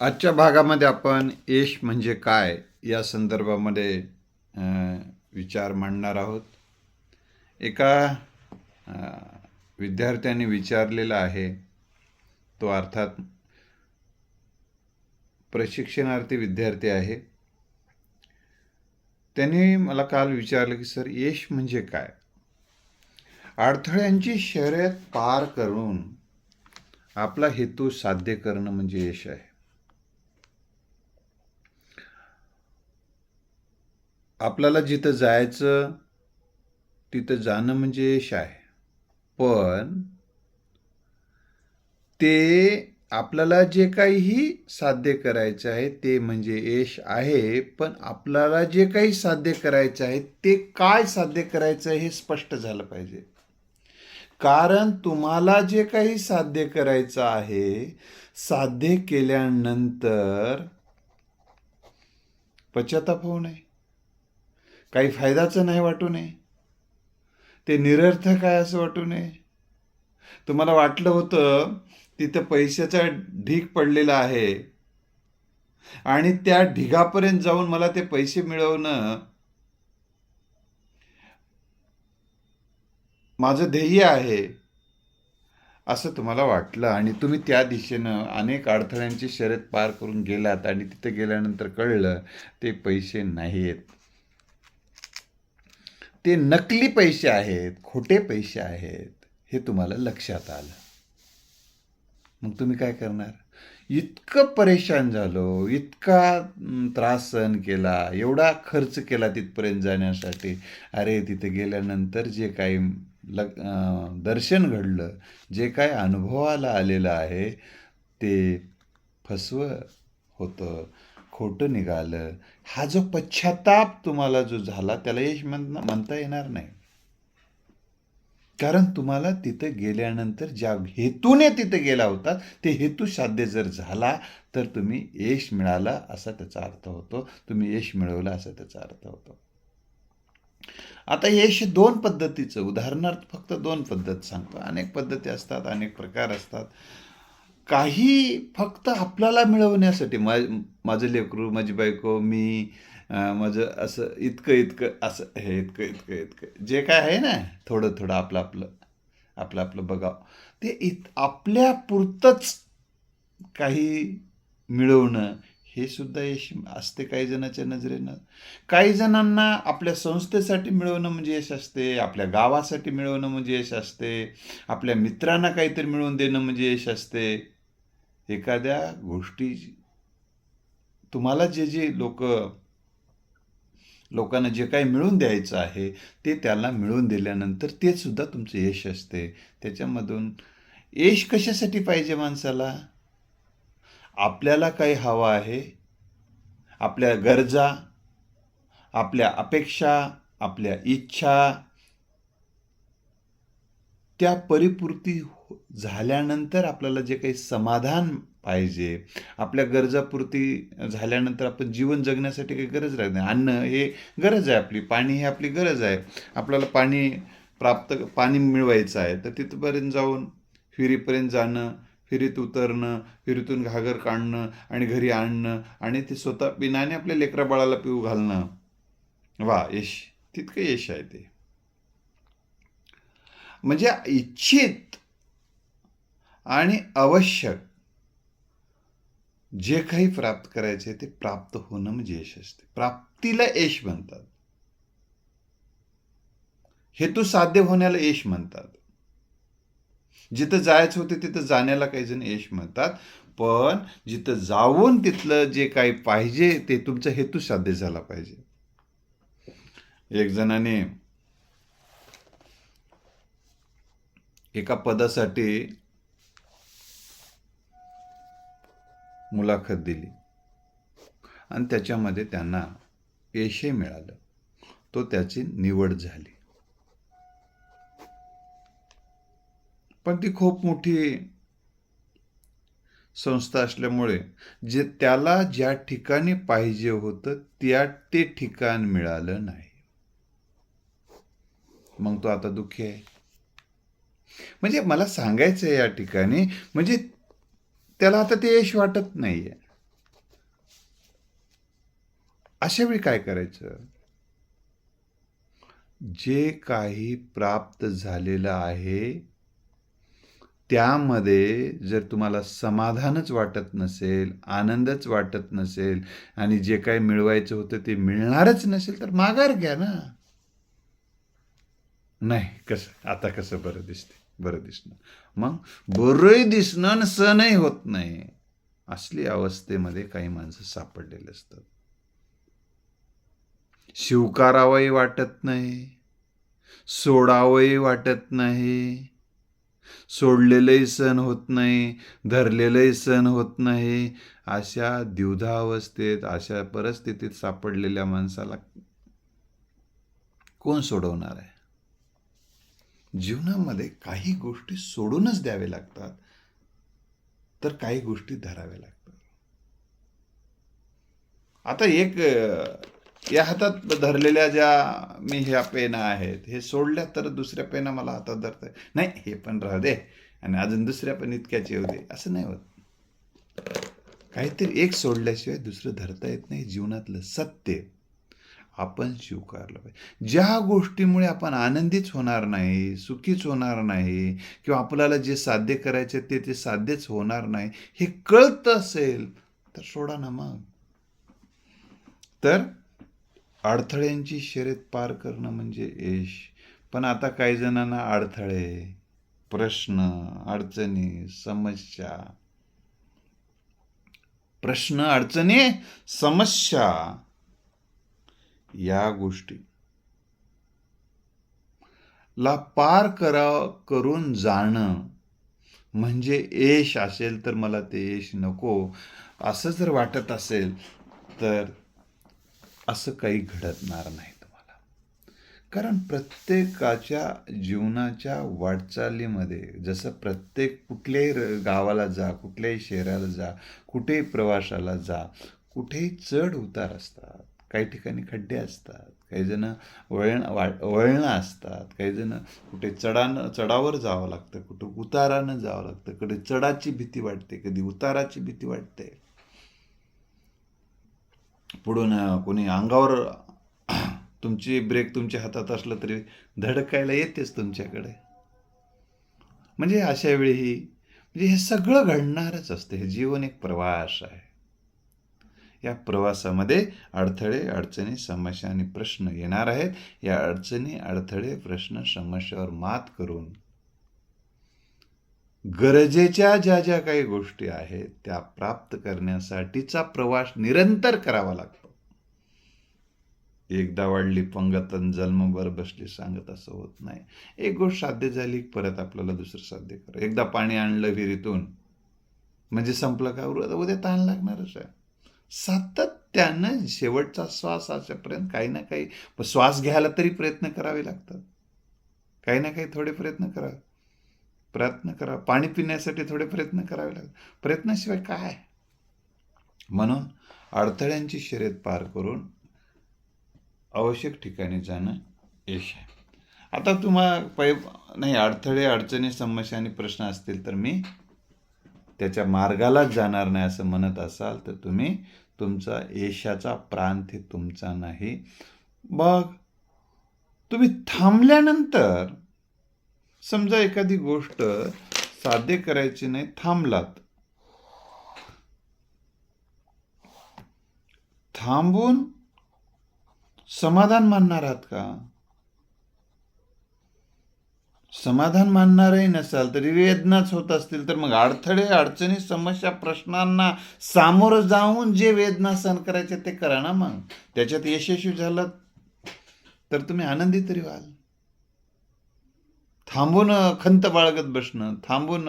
आजच्या भागामध्ये आपण यश म्हणजे काय या संदर्भामध्ये विचार मांडणार आहोत. एका विद्यार्थ्याने विचारलेला आहे तो अर्थात प्रशिक्षणार्थी विद्यार्थी आहे. त्यांनी मला काल विचारलं की सर यश म्हणजे काय? अडथळ्यांची शर्यत पार करून आपला हेतू साध्य करणं म्हणजे यश आहे. आपल्याला जिथं जायचं तिथं जाणं म्हणजे यश आहे. पण ते आपल्याला जे काहीही साध्य करायचं आहे ते म्हणजे यश आहे. पण आपल्याला जे काही साध्य करायचं आहे ते काय साध्य करायचं आहे हे स्पष्ट झालं पाहिजे. कारण तुम्हाला जे काही साध्य करायचं आहे साध्य केल्यानंतर पश्चाताप होऊ नये. काही फायद्याचं नाही वाटू नये. ते निरर्थक आहे असं वाटू नये. तुम्हाला वाटलं होतं तिथं पैशाचा ढीग पडलेला आहे. आणि त्या ढिगापर्यंत जाऊन मला ते पैसे मिळवणं माझं ध्येय आहे असं तुम्हाला वाटलं. आणि तुम्ही त्या दिशेनं अनेक अडथळ्यांची शर्यत पार करून गेलात. आणि तिथे गेल्यानंतर कळलं ते पैसे नाही आहेत ते नकली पैसे आहेत खोटे पैसे आहेत हे तुम्हाला लक्षात आलं. मग तुम्ही काय करणार? इतकं परेशान झालो इतका त्रास सहन केला एवढा खर्च केला तिथपर्यंत जाण्यासाठी. अरे तिथे गेल्यानंतर जे काही लग दर्शन घडलं जे काय अनुभवाला आलेलं आहे ते फसवं होतं. खोटं निघालं हा जो पश्चाताप तुम्हाला जो झाला त्याला यश म्हण म्हणता येणार नाही. कारण तुम्हाला तिथं गेल्यानंतर ज्या हेतूने तिथे गेला होता ते हेतू साध्य जर झाला तर तुम्ही यश मिळाला असा त्याचा अर्थ होतो. तुम्ही यश मिळवलं असा त्याचा अर्थ होतो. आता यश दोन पद्धतीचं उदाहरणार्थ फक्त दोन पद्धत सांगतो. अनेक पद्धती असतात अनेक प्रकार असतात. काही फक्त आपल्याला मिळवण्यासाठी मा माझं लेकरू माझी बायको मी माझं असं इतकं इतकं असं हे इतकं इतकं इतकं. जे काय आहे ना थोडं थोडं आपलं आपलं आपलं आपलं बघावं. ते इत आपल्या पुरतंच काही मिळवणं हे सुद्धा यश असते काही जणाच्या नजरेनं. काही जणांना आपल्या संस्थेसाठी मिळवणं म्हणजे यश असते आपल्या गावासाठी मिळवणं म्हणजे यश असते आपल्या मित्रांना काहीतरी मिळवून देणं म्हणजे यश असते. एखाद्या गोष्टी तुम्हाला जे जे लोक लोकांना जे काही मिळून द्यायचं आहे ते त्याला मिळून दिल्यानंतर ते सुद्धा तुमचं यश असते. त्याच्यामधून यश कशासाठी पाहिजे माणसाला? आपल्याला काही हवं आहे? आपल्या गरजा आपल्या अपेक्षा आपल्या इच्छा त्या परिपूर्ती झाल्यानंतर आपल्याला जे काही समाधान पाहिजे आपल्या गरजापुरती झाल्यानंतर आपण जीवन जगण्यासाठी काही गरज राहत नाही. अन्न हे गरज आहे आपली पाणी हे आपली गरज आहे. आपल्याला पाणी प्राप्त पाणी मिळवायचं आहे तर तिथपर्यंत जाऊन फिरीपर्यंत जाणं फिरीत उतरणं फिरीतून घागर काढणं आणि घरी आणणं आणि ते स्वतः पिणाने आपल्या लेकरा बाळाला पिऊ घालणं. वा यश तितकं यश आहे ते. म्हणजे इच्छित आणि आवश्यक जे काही प्राप्त करायचे ते प्राप्त होणं म्हणजे यश असते. प्राप्तीला यश म्हणतात. हेतू साध्य होण्याला यश म्हणतात. जिथं जायचं होते तिथं जाण्याला काही जण यश म्हणतात. पण जिथं जाऊन तिथलं जे काही पाहिजे ते तुमचा हेतू साध्य झाला पाहिजे. एक जणाने एका पदासाठी मुलाखत दिली. आणि त्याच्यामध्ये त्यांना यशही मिळालं. तो त्याची निवड झाली. पण ती खूप मोठी संस्था असल्यामुळे जे त्याला ज्या ठिकाणी पाहिजे होतं त्या ते ठिकाण मिळालं नाही. मग तो आता दुःखी आहे. म्हणजे मला सांगायचं या ठिकाणी म्हणजे त्याला आता ते यश वाटत नाही आहे अशा वेळी काय करायचं? जे काही प्राप्त झालेलं आहे त्यामध्ये जर तुम्हाला समाधानच वाटत नसेल आनंदच वाटत नसेल आणि जे काही मिळवायचं होतं ते मिळणारच नसेल तर माघार घ्या ना. नाही कसं? आता कसं बरं दिसते बरं दिसणं. मग बरंही दिसणं आणि सणही होत नाही असली अवस्थेमध्ये काही माणसं सापडलेले असतात. शिवकारावंही वाटत नाही सोडावंही वाटत नाही सोडलेलंही सण होत नाही धरलेलंही सण होत नाही अशा द्युधावस्थेत अशा परिस्थितीत सापडलेल्या माणसाला कोण सोडवणार आहे? जीवनामध्ये काही गोष्टी सोडूनच द्यावे लागतात तर काही गोष्टी धराव्या लागतात. आता एक या हातात धरलेल्या ज्या मी ह्या पेना आहेत हे सोडल्या तर दुसऱ्या पेना मला हातात धरता नाही. हे पण राहू दे आणि अजून दुसऱ्या पण इतक्याच येऊ दे असं नाही होत. काहीतरी एक सोडल्याशिवाय दुसरं धरता येत नाही जीवनातलं सत्य. आपण स्वीकारलं पाहिजे. ज्या गोष्टीमुळे आपण आनंदीच होणार नाही सुखीच होणार नाही किंवा आपल्याला जे साध्य करायचे ते ते साध्यच होणार नाही हे कळत असेल तर सोडा ना मग. तर अडथळ्यांची शर्यत पार करणं म्हणजे यश. पण आता काही जणांना अडथळे प्रश्न अडचणी समस्या. प्रश्न अडचणी समस्या. या गोष्टी. ला पार करा करून जाणं म्हणजे यश असेल तर मला ते यश नको. असं जर वाटत असेल तर असं काही घडतणार नाही तुम्हाला. कारण प्रत्येकाच्या जीवनाच्या वाटचालीमध्ये जसं प्रत्येक कुठल्याही गावाला जा कुठल्याही शहराला जा कुठेही प्रवासाला जा कुठेही चढ उतार असतात. काही ठिकाणी खड्डे असतात काही जण वळण वा वळणं असतात काही जण कुठे चढानं चढावर जावं लागतं कुठं उतारानं जावं लागतं कधी चढाची भीती वाटते कधी उताराची भीती वाटते. पुढून कोणी अंगावर तुमची ब्रेक तुमच्या हातात असलं तरी धडकायला येतेच तुमच्याकडे. म्हणजे अशा वेळी म्हणजे हे सगळं घडणारच असतं हे जीवन एक प्रवास आहे. या प्रवासामध्ये अडथळे अडचणी समस्या आणि प्रश्न येणार आहेत. या अडचणी अडथळे प्रश्न समस्यावर मात करून गरजेच्या ज्या ज्या काही गोष्टी आहेत त्या प्राप्त करण्यासाठीचा प्रवास निरंतर करावा लागतो. एकदा वाढली पंगतन जन्मभर बसली सांगत असं होत नाही. एक गोष्ट साध्य झाली की परत आपल्याला दुसरं साध्य करा. एकदा पाणी आणलं विहिरीतून म्हणजे संपलं का? उद्या ताण लागणारच आहे. सातत्यानं शेवटचा श्वास असेपर्यंत काही ना काही श्वास घ्यायला तरी प्रयत्न करावे लागतात. काही ना काही थोडे प्रयत्न करा. प्रयत्न करा. पाणी पिण्यासाठी थोडे प्रयत्न करावे लागतात. प्रयत्नाशिवाय काय? म्हणून अडथळ्यांची शर्यत पार करून आवश्यक ठिकाणी जाणं यश आहे. आता तुम्हाला पै नाही अडथळे अडचणी समस्या आणि प्रश्न असतील तर मी त्याच्या मार्गालाच जाणार नाही असं म्हणत असाल तर तुम्ही तुमचा यशाचा प्रांत हे तुमचा नाही. मग तुम्ही थांबल्यानंतर समजा एखादी गोष्ट साध्य करायची नाही थांबलात. थांबून समाधान मानणार आहात का? समाधान मानणारही नसाल तरी वेदनाच होत असतील तर मग अडथळे अडचणी समस्या प्रश्नांना सामोरं जाऊन जे वेदना सहन करायचे ते करा ना मग. त्याच्यात यशस्वी झालं तर तुम्ही आनंदी तरी व्हाल. थांबून खंत बाळगत बसणं थांबून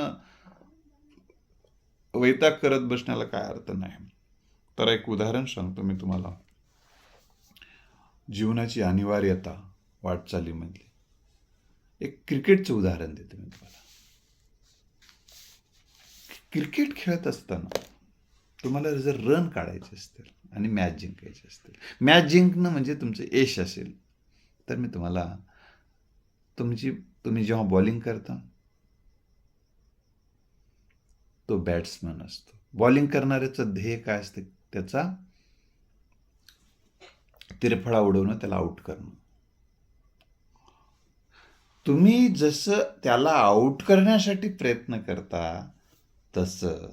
वैताग करत बसण्याला काय अर्थ नाही. तर एक उदाहरण सांगतो मी तुम्हाला. जीवनाची अनिवार्यता वाटचालीमधली. एक क्रिकेटचं उदाहरण देतो मी तुम्हाला. क्रिकेट खेळत असताना तुम्हाला जर रन काढायचे असतील आणि मॅच जिंकायचे असतील मॅच जिंकणं म्हणजे तुमचं यश असेल तर मी तुम्हाला तुमची तुम्ही जेव्हा बॉलिंग करता तो बॅट्समन असतो. बॉलिंग करणाऱ्याचं ध्येय काय असतं? त्याचा तिरफळा उडवणं त्याला आऊट करणं. तुम्ही जसं त्याला आऊट करण्यासाठी प्रयत्न करता तसं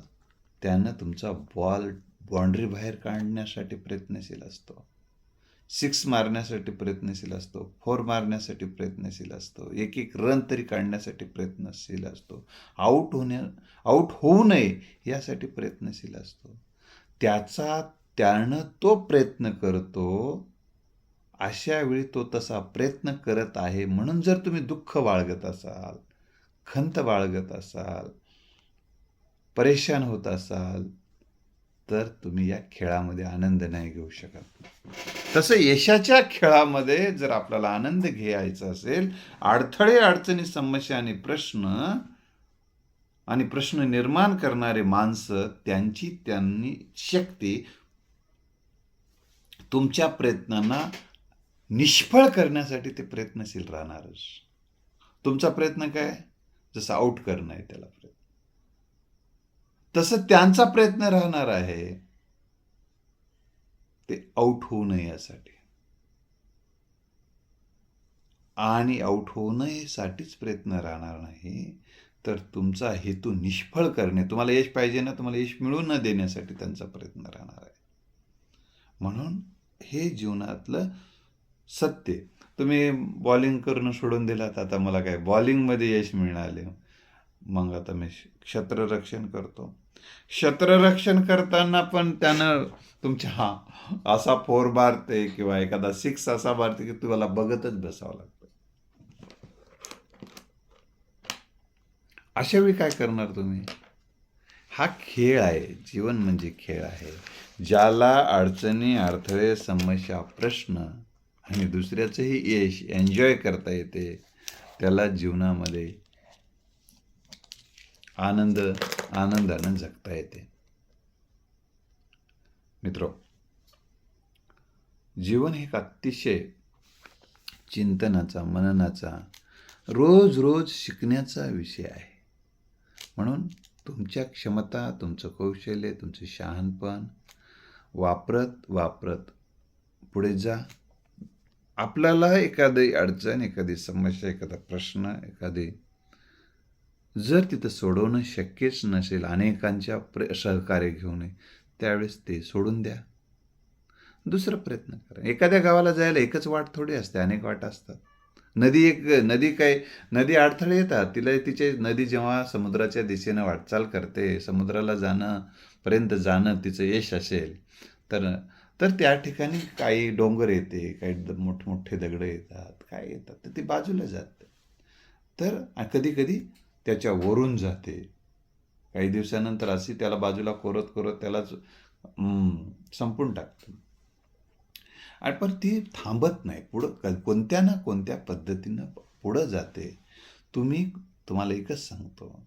त्यानं तुमचा बॉल बाउंड्री बाहेर काढण्यासाठी प्रयत्नशील असतो. सिक्स मारण्यासाठी प्रयत्नशील असतो. फोर मारण्यासाठी प्रयत्नशील असतो. एक एक रन तरी काढण्यासाठी प्रयत्नशील असतो. आऊट होण्या आऊट होऊ नये यासाठी प्रयत्नशील असतो. त्याचा त्यानं तो प्रयत्न करतो अशा वेळी तो तसा प्रयत्न करत आहे म्हणून जर तुम्ही दुःख बाळगत असाल खंत बाळगत असाल परेशान होत असाल तर तुम्ही या खेळामध्ये आनंद नाही घेऊ शकत. तसं यशाच्या खेळामध्ये जर आपल्याला आनंद घ्यायचा असेल अडथळे अडचणी समस्या आणि प्रश्न आणि प्रश्न निर्माण करणारे माणसं त्यांची त्यांनी शक्ती तुमच्या प्रयत्नांना निष्फळ करण्यासाठी ते प्रयत्नशील राहणारच. तुमचा प्रयत्न काय? जसं आऊट करणं आहे त्याला प्रयत्न. तसं त्यांचा प्रयत्न राहणार आहे. ते आऊट होऊ नये यासाठी. आणि आऊट होऊ नये प्रयत्न राहणार नाही तर तुमचा हेतू निष्फळ करणे. तुम्हाला यश पाहिजे ना तुम्हाला यश मिळवून न देण्यासाठी त्यांचा प्रयत्न राहणार आहे. म्हणून हे जीवनातलं सत्य तुम्ही बॉलिंग करणं सोडून दिलात आता मला काय बॉलिंगमध्ये यश मिळाले. मग आता मी क्षेत्ररक्षण करतो. क्षेत्ररक्षण करताना पण त्यानं तुमच्या हा असा फोर मारते किंवा एखादा सिक्स असा मारते की तुम्हाला बघतच बसावं लागतं. अशा वेळी काय करणार तुम्ही? हा खेळ आहे जीवन म्हणजे खेळ आहे. ज्याला अडचणी अडथळे समस्या प्रश्न आणि दुसऱ्याचंही यश एन्जॉय करता येते त्याला जीवनामध्ये आनंद आनंदानं जगता येते. मित्र जीवन हे एक अतिशय चिंतनाचा मननाचा रोज रोज शिकण्याचा विषय आहे. म्हणून तुमच्या क्षमता तुमचं कौशल्य तुमचं शहाणपण वापरत वापरत पुढे जा. आपल्याला एखादी अडचण एखादी समस्या एखादा प्रश्न एखादी जर तिथं सोडवणं शक्यच नसेल अनेकांच्या प्र सहकार्य घेऊन त्यावेळेस ते सोडून द्या. दुसरा प्रयत्न करा. एखाद्या गावाला जायला एकच वाट थोडी असते अनेक वाट असतात. नदी एक नदी काय नदी अडथळे येतात. तिला तिचे नदी जेव्हा समुद्राच्या दिशेनं वाटचाल करते समुद्राला जाणं पर्यंत जाणं तिचं यश असेल तर तर त्या ठिकाणी काही डोंगर येते काही द मोठमोठे दगडं येतात काय येतात तर ती बाजूला जाते. तर कधी कधी त्याच्या वरून जाते. काही दिवसानंतर अशी त्याला बाजूला कोरत कोरत त्यालाच संपून टाकते. आणि पण ती थांबत नाही. पुढं कोणत्या ना कोणत्या पद्धतीनं पुढं जाते. तुम्ही तुम्हाला एकच सांगतो.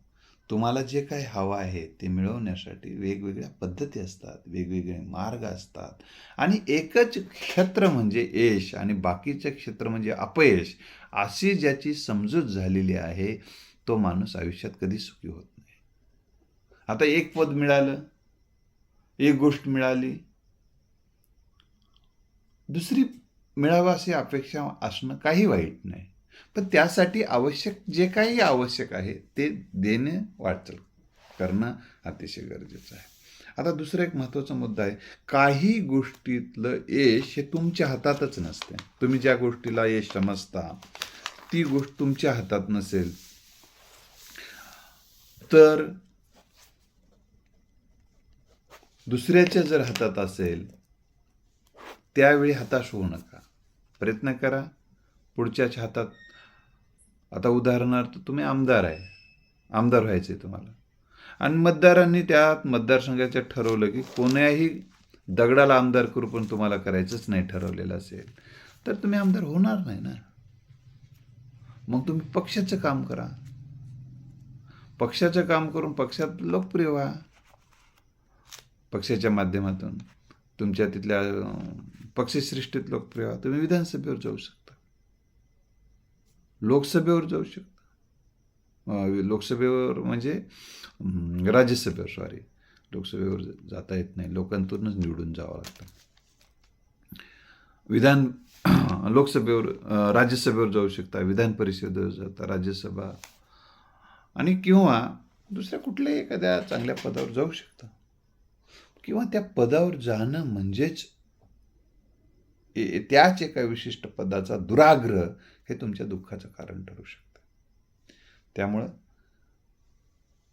तुम्हाला जे काही हवं आहे ते मिळवण्यासाठी वेगवेगळ्या पद्धती असतात वेगवेगळे मार्ग असतात. आणि एकच क्षेत्र म्हणजे यश आणि बाकीचं क्षेत्र म्हणजे अपयश अशी ज्याची समजूत झालेली आहे तो माणूस आयुष्यात कधी सुखी होत नाही. आता एक पद मिळालं एक गोष्ट मिळाली. दुसरी मिळावं अशी अपेक्षा असणं काही वाईट नाही. पण त्यासाठी आवश्यक जे काही आवश्यक आहे ते देणे वाटचाल करणं अतिशय गरजेचं आहे. आता दुसरा एक महत्त्वाचा मुद्दा आहे. काही गोष्टीतलं यश हे तुमच्या हातातच नसते. तुम्ही ज्या गोष्टीला यश समजता ती गोष्ट तुमच्या हातात नसेल तर दुसऱ्याच्या जर हातात असेल त्यावेळी हताश होऊ नका. प्रयत्न करा. पुढच्याच्या हातात आता उदाहरणार्थ तुम्ही आमदार आहे. आमदार व्हायचे तुम्हाला. आणि मतदारांनी त्यात मतदारसंघाच्या ठरवलं की कोण्याही दगडाला आमदार करू पण तुम्हाला करायचंच नाही ठरवलेलं असेल तर तुम्ही आमदार होणार नाही ना. मग तुम्ही पक्षाचं काम करा. पक्षाचं काम करून पक्षात लोकप्रिय व्हा. पक्षाच्या माध्यमातून तुमच्या तिथल्या पक्षश्रेष्ठीत लोकप्रिय व्हा. तुम्ही विधानसभेवर जाऊ शकता. लोकसभेवर जाऊ शकता. लोकसभेवर म्हणजे राज्यसभेवर सॉरी लोकसभेवर जाता येत नाही. लोकांतूनच निवडून जावं लागतं. विधान लोकसभेवर राज्यसभेवर जाऊ शकता. विधान परिषदेवर जाता राज्यसभा. आणि किंवा दुसऱ्या कुठल्याही एखाद्या चांगल्या पदावर जाऊ शकता. किंवा त्या पदावर जाणं म्हणजेच त्याच एका विशिष्ट पदाचा दुराग्रह हे तुमच्या दुःखाचं कारण ठरू शकतं. त्यामुळं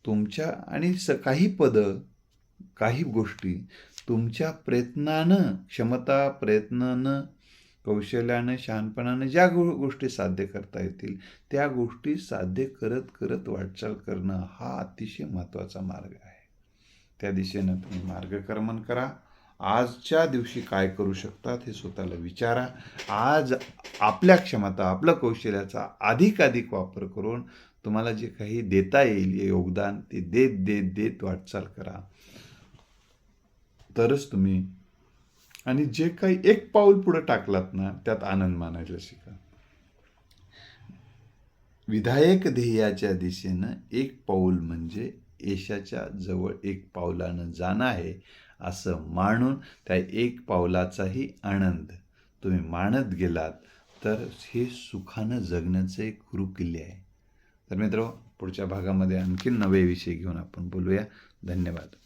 तुमच्या आणि स काही पदं काही गोष्टी तुमच्या प्रयत्नानं क्षमता प्रयत्नानं कौशल्यानं शहाणपणानं ज्या गो गोष्टी साध्य करता येतील त्या गोष्टी साध्य करत करत वाटचाल करणं हा अतिशय महत्त्वाचा मार्ग आहे. त्या दिशेनं तुम्ही मार्गक्रमण करा. आजच्या दिवशी काय करू शकतात हे स्वतःला विचारा. आज आपल्या क्षमता आपलं कौशल्याचा अधिकाधिक वापर करून तुम्हाला जे काही देता येईल हे योगदान ते देत देत देत वाटचाल करा. तरच तुम्ही आणि जे काही एक पाऊल पुढे टाकलात ना त्यात आनंद मानायला शिका. विधायक ध्येयाच्या दिशेनं एक पाऊल म्हणजे यशाच्या जवळ एक पावलानं जाणं आहे. असं मानून त्या एक पावलाचाही आनंद. तुम्ही मानत गेलात तर हे सुखानं जगण्याचं एक गुरुकिल्ले आहे. तर मित्र पुढच्या भागामध्ये आणखी नवे विषय घेऊन आपण बोलूया. धन्यवाद.